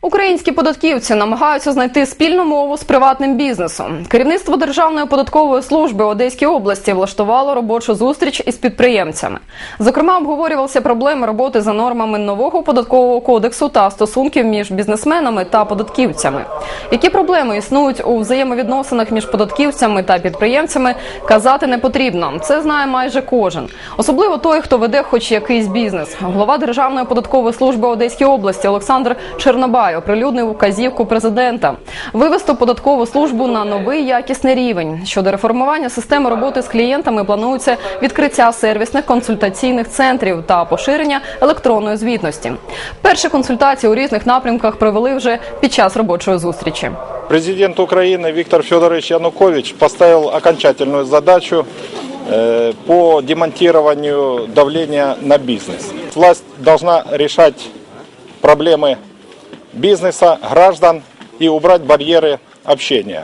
Українські податківці намагаються знайти спільну мову з приватним бізнесом. Керівництво Державної податкової служби Одеській області влаштувало робочу зустріч із підприємцями. Зокрема, обговорювалися проблеми роботи за нормами нового податкового кодексу та стосунків між бізнесменами та податківцями. Які проблеми існують у взаємовідносинах між податківцями та підприємцями, казати не потрібно. Це знає майже кожен, особливо той, хто веде хоч якийсь бізнес. Голова Державної податкової служби Одеської області Олександр Чернобай оприлюднив указівку президента вивести податкову службу на новий якісний рівень. Щодо реформування системи роботи з клієнтами планується відкриття сервісних консультаційних центрів та поширення електронної звітності. Перші консультації у різних напрямках провели вже під час робочої зустрічі. Президент Украины Виктор Федорович Янукович поставил окончательную задачу э, по демонтированию давления на бизнес. Власть должна решать проблемы бизнеса, граждан и убрать барьеры общения.